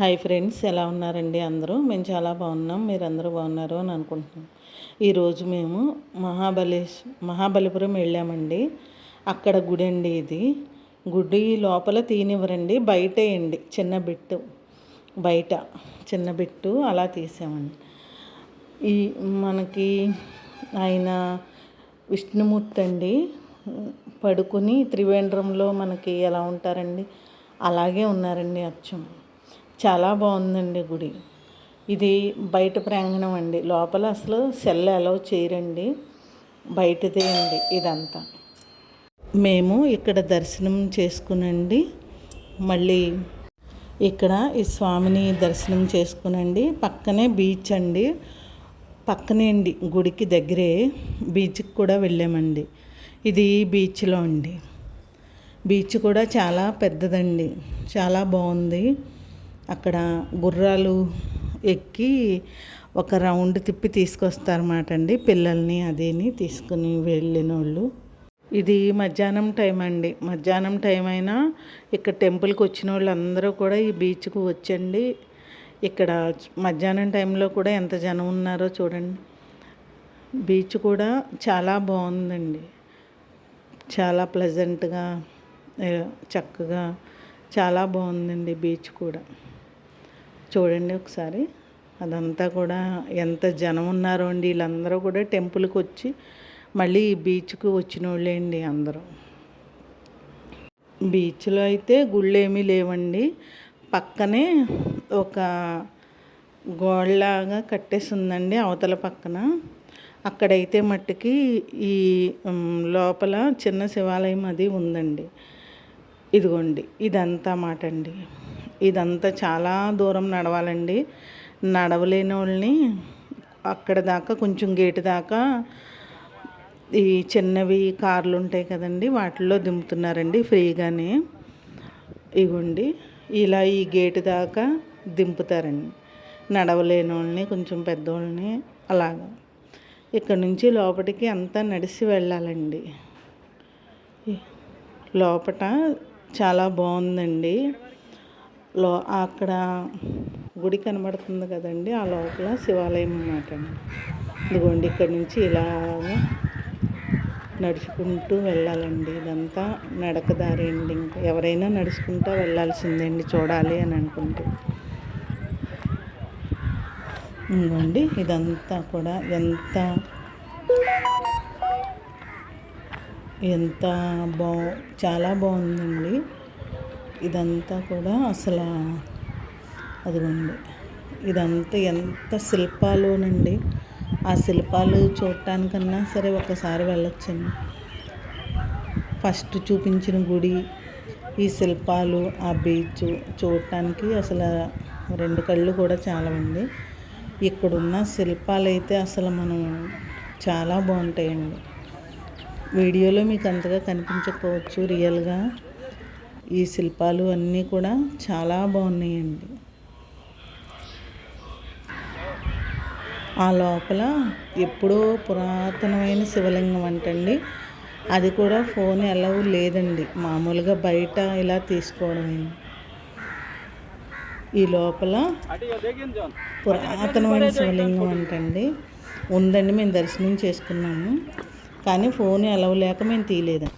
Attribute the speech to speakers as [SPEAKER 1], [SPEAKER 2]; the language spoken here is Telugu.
[SPEAKER 1] హాయ్ ఫ్రెండ్స్ ఎలా ఉన్నారండి అందరూ? మేము చాలా బాగున్నాం మీరందరూ బాగున్నారు అని అనుకుంటున్నాం. ఈరోజు మేము మహాబలేశ్ మహాబలిపురం వెళ్ళామండి. అక్కడ గుడి అండి ఇది. గుడి లోపల తీనివ్వరండి బయటేయండి చిన్న బిట్టు. బయట చిన్న బిట్టు అలా తీసామండి. ఈ మనకి ఆయన విష్ణుమూర్తి అండి. పడుకుని త్రివేంద్రంలో మనకి ఎలా ఉంటారండి? అలాగే ఉన్నారండి అచ్చం. చాలా బాగుందండి గుడి. ఇది బయట ప్రాంగణం అండి. లోపల అసలు సెల్ అలౌ చేయరండి. బయటదే అండి ఇదంతా. మేము ఇక్కడ దర్శనం చేసుకునండి. మళ్ళీ ఇక్కడ ఈ స్వామిని దర్శనం చేసుకునండి. పక్కనే బీచ్ అండి. పక్కనే అండి గుడికి దగ్గరే బీచ్కి కూడా వెళ్ళామండి. ఇది బీచ్లో అండి. బీచ్ కూడా చాలా పెద్దదండి. చాలా బాగుంది. అక్కడ గుర్రాలు ఎక్కి ఒక రౌండ్ తిప్పి తీసుకొస్తారన్నమాట అండి పిల్లల్ని అదేని తీసుకుని వెళ్ళిన వాళ్ళు ఇది మధ్యాహ్నం టైం అండి. మధ్యాహ్నం టైం అయినా ఇక్కడ టెంపుల్కి వచ్చిన వాళ్ళు అందరూ కూడా ఈ బీచ్కు వచ్చండి. ఇక్కడ మధ్యాహ్నం టైంలో కూడా ఎంత జనం ఉన్నారో చూడండి. బీచ్ కూడా చాలా బాగుందండి. చాలా ప్లెజెంట్గా చక్కగా చాలా బాగుందండి బీచ్ కూడా. చూడండి ఒకసారి. అదంతా కూడా ఎంత జనం ఉన్నారో అండి. వీళ్ళందరూ కూడా టెంపుల్కి వచ్చి మళ్ళీ బీచ్కు బీచ్కి వచ్చిన వాళ్ళే అండి అందరూ. బీచ్లో అయితే గుళ్ళు ఏమీ లేవండి. పక్కనే ఒక గోడలాగా కట్టేసి ఉందండి అవతల పక్కన. అక్కడైతే మట్టుకి ఈ లోపల చిన్న శివాలయం అది ఉందండి. ఇదిగోండి ఇదంతా మాట అండి. ఇదంతా చాలా దూరం నడవాలండి. నడవలేని వాళ్ళని అక్కడ దాకా కొంచెం గేటు దాకా ఈ చిన్నవి కార్లు ఉంటాయి కదండి వాటిల్లో దింపుతున్నారండి ఫ్రీగానే. ఇవ్వండి ఇలా ఈ గేటు దాకా దింపుతారండి. నడవలేని వాళ్ళని కొంచెం పెద్దవాళ్ళని అలాగా. ఇక్కడ నుంచి లోపలికి అంతా నడిచి వెళ్ళాలండి. లోపట చాలా బాగుందండి. లో అక్కడ గుడి కనబడుతుంది కదండి ఆ లోపల శివాలయం అన్నమాట అండి. ఇదిగోండి ఇక్కడ నుంచి ఇలాగా నడుచుకుంటూ వెళ్ళాలండి. ఇదంతా నడకదారి అండి. ఇంకా ఎవరైనా నడుచుకుంటూ వెళ్ళాల్సిందండి చూడాలి అని అనుకుంటే. ఇదిగోండి ఇదంతా కూడా ఎంత ఎంత బా చాలా బాగుందండి. ఇదంతా కూడా అసలు అదిగోండి. ఇదంతా ఎంత శిల్పాలునండి. ఆ శిల్పాలు చూడటానికన్నా సరే ఒకసారి వెళ్ళొచ్చండి. ఫస్ట్ చూపించిన గుడి ఈ శిల్పాలు ఆ బీచ్ చూడటానికి అసలు రెండు కళ్ళు కూడా చాలవండి. ఇక్కడున్న శిల్పాలు అయితే అసలు మనం చాలా బాగుంటాయండి. వీడియోలో మీకు అంతగా కనిపించకపోవచ్చు రియల్గా. ఈ శిల్పాలు అన్నీ కూడా చాలా బాగున్నాయండి. ఆ లోపల ఎప్పుడో పురాతనమైన శివలింగం అంటండి. అది కూడా ఫోన్ ఎలా లేదండి. మామూలుగా బయట ఇలా తీసుకోవడమే. ఈ లోపల పురాతనమైన శివలింగం అంటండి. ఉందండి మేము దర్శనం చేసుకున్నాము. కానీ ఫోన్ ఎలా లేక మేము తీయలేదండి.